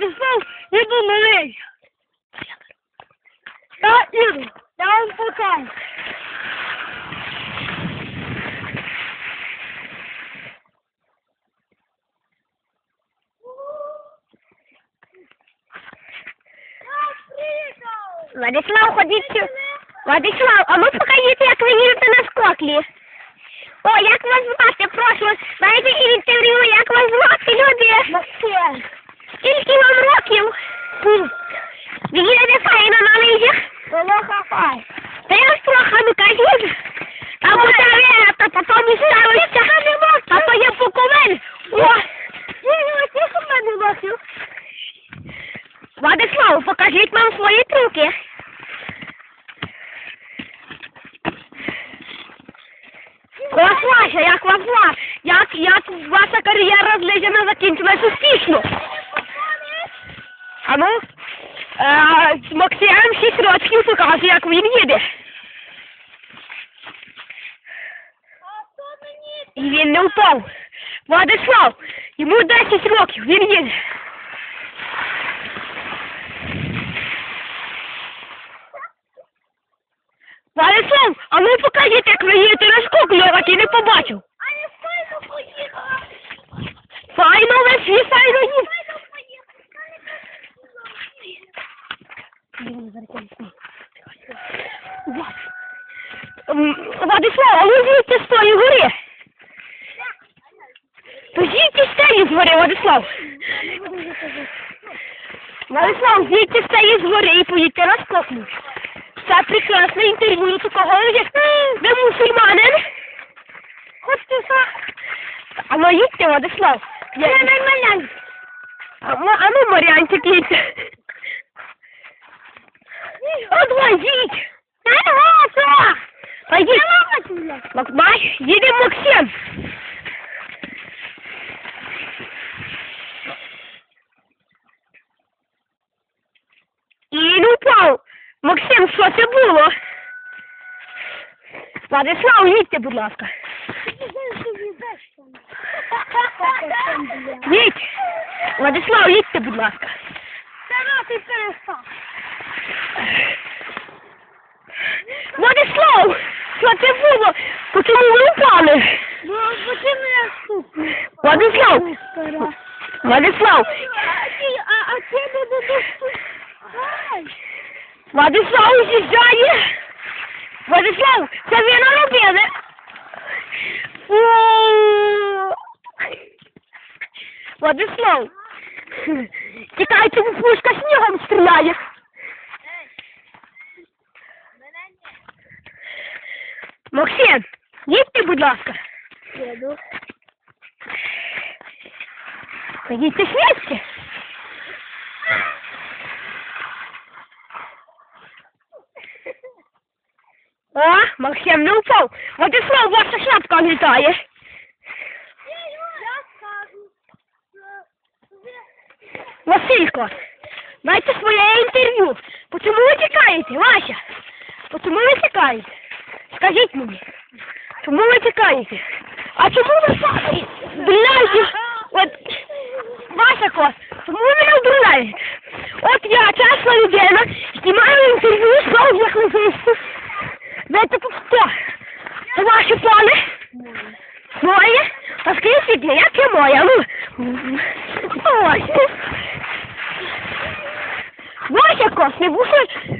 Владислав, іду малий. Я іду, я вам покажу. Владислав, ходіть. Владислав, а ну покажіть, як ви їдете на скоклі. О, як вас звати? Прошу, знаєте інтерв'ю, як вас звати, люди? Максим. Скільки вам років? Ви їдете файно на лижах? Волоха фай. Та я ж трохи ну кажіть. А буде время, то потім і ставиться. А то є буковель. О, Ні, ось у мене років. Владислав, покажіть нам свої трюки. Ось Вася, як вас звати? Як, як ваша кар'єра з лижами закінчилась успішно? А ну, е, Максим 6 років покаже, як він їде. І він не впав. Владислав, йому 10 років, він їде. Владислав, а ну покажіть, як ви їдете на скок, я так і не побачив. А я файно поїхала. Файно ви всі файно їдете. Файно М, Владислав, а ви звідти з тої гори? То звідти з з гори, Владислав. Владислав, звідти з з гори і поїдьте на скокну. Це прекрасне інтерв'ю такого, як ви мусульманин. Хочете що? А ну їдьте, Владислав. Я не. А, ну, Маріанчик, їдьте. От возіть. Та не Пойдіть. Макмай, їде Максим. І не впав. Максим, що це було? Владислав, їдьте, будь ласка. Їдь. Владислав, їдьте, будь ласка. Ти перестав. Владислав, що це було? Почому ви впали? Ну. Владислав, Владислав, А а, а не дадеш Владислав з'їжджає. Владислав, це ви наробили. Владислав, тікайте, пушка снігом стріляє. Максим, їдьте, будь ласка. Їду. Їдьте швидше. О, Максим не упав. Владислав, ваша шапка літає. Василько, дайте своє інтерв'ю. Почому ви тікаєте, Вася? Почому ви тікаєте? Скажіть мені. Чому ви тікаєте? А чому ви падаєте? Блядь, от Вася Кос, чому ви мене ображаєте? От я чесна людина, знімаю інтерв'ю з довгих лисистів. Знаєте тут хто? Це ваше поле? Моє? А скажіть, як я моя? Ну, ось. Вася Кос, не буше десь мене б'ють.